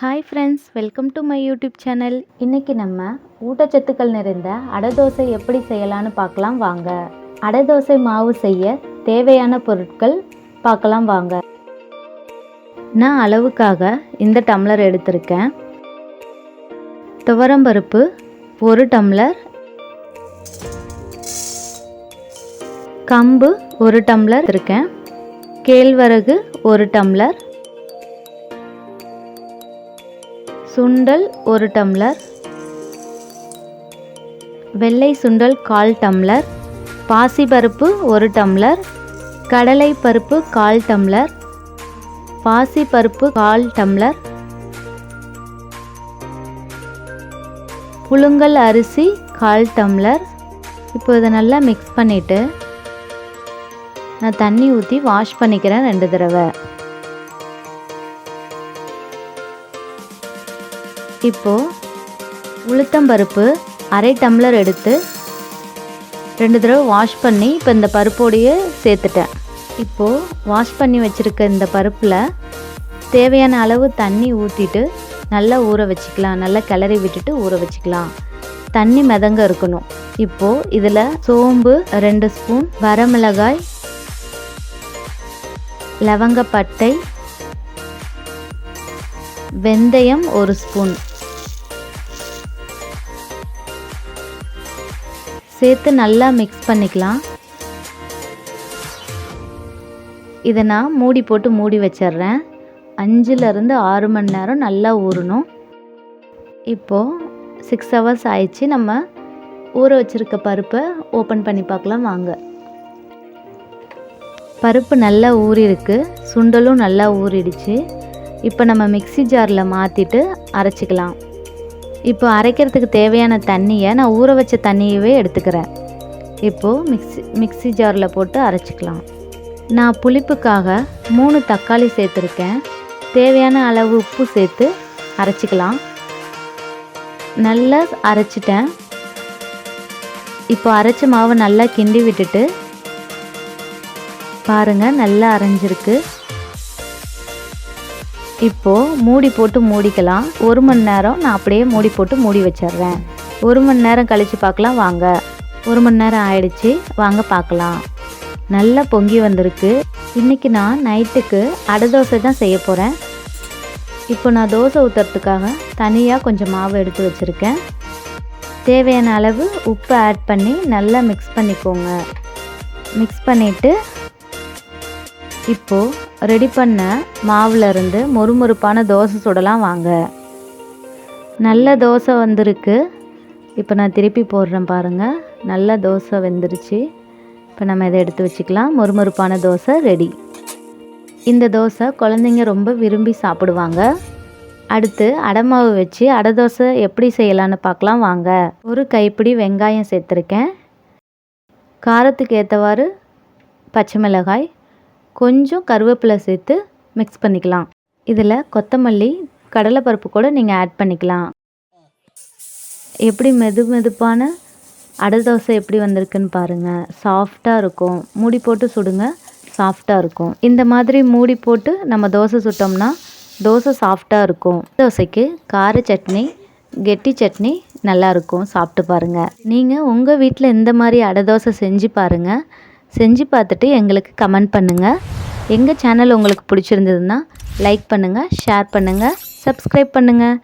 Hi friends welcome to my YouTube channel இன்றைக்கி நம்ம ஊட்டச்சத்துக்கள் நிறைந்த அடை தோசை எப்படி செய்யலான்னு பார்க்கலாம் வாங்க. அடை தோசை மாவு செய்ய தேவையான பொருட்கள் பார்க்கலாம் வாங்க. நான் அளவுக்காக இந்த டம்ளர் எடுத்திருக்கேன். துவரம்பருப்பு ஒரு டம்ளர். கம்பு ஒரு டம்ளர் இருக்கேன் கேழ்வரகு ஒரு டம்ளர். சுண்டல் ஒரு டம்ளர். வெள்ளை சுண்டல் கால் டம்ளர். பாசிப்பருப்பு ஒரு டம்ளர். கடலை பருப்பு கால் டம்ளர். பாசிப்பருப்பு கால் டம்ளர். புழுங்கல் அரிசி கால் டம்ளர். இப்போ இதை நல்லா மிக்ஸ் பண்ணிவிட்டு நான் தண்ணி ஊற்றி வாஷ் பண்ணிக்கிறேன் ரெண்டு தடவை. இப்போது உளுத்தம்பருப்பு அரை டம்ளர் எடுத்து ரெண்டு தடவை வாஷ் பண்ணி இப்போ இந்த பருப்போடையே சேர்த்துட்டேன். இப்போது வாஷ் பண்ணி வச்சுருக்க இந்த பருப்பில் தேவையான அளவு தண்ணி ஊற்றிட்டு நல்லா ஊற வச்சுக்கலாம். நல்லா கிளறி விட்டுட்டு ஊற வச்சுக்கலாம். தண்ணி மிதங்க இருக்கணும். இப்போது இதில் சோம்பு ரெண்டு ஸ்பூன் வரமிளகாய் லவங்கப்பட்டை வெந்தயம் ஒரு ஸ்பூன். சேர்த்து நல்லா மிக்ஸ் பண்ணிக்கலாம். இதை நான் மூடி போட்டு மூடி வச்சிட்றேன். அஞ்சுலேருந்து ஆறு மணி நேரம் நல்லா ஊறணும். இப்போது சிக்ஸ் ஹவர்ஸ் ஆயிடுச்சு. நம்ம ஊற வச்சுருக்க பருப்பை ஓப்பன் பண்ணி பார்க்கலாம் வாங்க. பருப்பு நல்லா ஊறிருக்கு சுண்டலும் நல்லா ஊறிடுச்சு. இப்போ நம்ம மிக்ஸி ஜாரில் மாற்றிட்டு அரைச்சிக்கலாம். இப்போ அரைக்கிறதுக்கு தேவையான தண்ணியை நான் ஊற வச்ச தண்ணியவே எடுத்துக்கிறேன். இப்போது மிக்ஸி மிக்ஸி ஜாரில் போட்டு அரைச்சிக்கலாம். நான் புளிப்புக்காக மூணு தக்காளி சேர்த்துருக்கேன். தேவையான அளவு உப்பு சேர்த்து அரைச்சிக்கலாம். நல்லா அரைச்சிட்டேன். இப்போ அரைச்ச மாவு நல்லா கிண்டி விட்டுட்டு பாருங்கள் நல்லா அரைஞ்சிருக்கு. இப்போது மூடி போட்டு மூடிக்கலாம். ஒரு மணி நேரம் நான் அப்படியே மூடி போட்டு மூடி வச்சிடுறேன். ஒரு மணி நேரம் கழித்து பார்க்கலாம் வாங்க. ஒரு மணி நேரம் ஆயிடுச்சு வாங்க பார்க்கலாம். நல்லா பொங்கி வந்திருக்கு. இன்றைக்கி நான் நைட்டுக்கு அடை தோசை தான் செய்ய போகிறேன் இப்போ நான் தோசை ஊற்றுறதுக்காக தனியாக கொஞ்சம் மாவு எடுத்து வச்சுருக்கேன். தேவையான அளவு உப்பு ஆட் பண்ணி நல்லா மிக்ஸ் பண்ணிக்கோங்க. மிக்ஸ் பண்ணிவிட்டு இப்போது ரெடி பண்ண மாவுலேருந்து மொறுமொறுப்பான தோசை சுடலாம் வாங்க. நல்ல தோசை வந்திருக்கு. இப்போ நான் திருப்பி போடுறேன் பாருங்கள் நல்ல தோசை வெந்துருச்சு. இப்போ நம்ம இதை எடுத்து வச்சுக்கலாம். மொறுமொறுப்பான தோசை ரெடி. இந்த தோசை குழந்தைங்க ரொம்ப விரும்பி சாப்பிடுவாங்க. அடுத்து அடமாவு வச்சு அடை தோசை எப்படி செய்யலான்னு பார்க்கலாம் வாங்க. ஒரு கைப்பிடி வெங்காயம் சேர்த்துருக்கேன். காரத்துக்கு ஏற்றவாறு பச்சை மிளகாய் கொஞ்சம் கருவேப்பிலை சேர்த்து மிக்ஸ் பண்ணிக்கலாம். இதில் கொத்தமல்லி கடலைப்பருப்பு கூட நீங்கள் ஆட் பண்ணிக்கலாம். எப்படி மெது மெதுப்பான அடை தோசை எப்படி வந்திருக்குன்னு பாருங்கள் சாஃப்டாக இருக்கும். மூடி போட்டு சுடுங்க சாஃப்டாக இருக்கும். இந்த மாதிரி மூடி போட்டு நம்ம தோசை சுட்டோம்னா தோசை சாஃப்டாக இருக்கும். தோசைக்கு கார சட்னி கெட்டி சட்னி நல்லாயிருக்கும் சாப்பிட்டு பாருங்கள் நீங்கள் உங்கள் வீட்டில் இந்த மாதிரி அடை தோசை செஞ்சு பாருங்கள் செஞ்சு பார்த்துட்டு எங்களுக்கு கமெண்ட் பண்ணுங்கள் எங்கள் சேனல் உங்களுக்கு பிடிச்சிருந்ததுன்னா லைக் பண்ணுங்கள் ஷேர் பண்ணுங்கள் சப்ஸ்கிரைப் பண்ணுங்கள்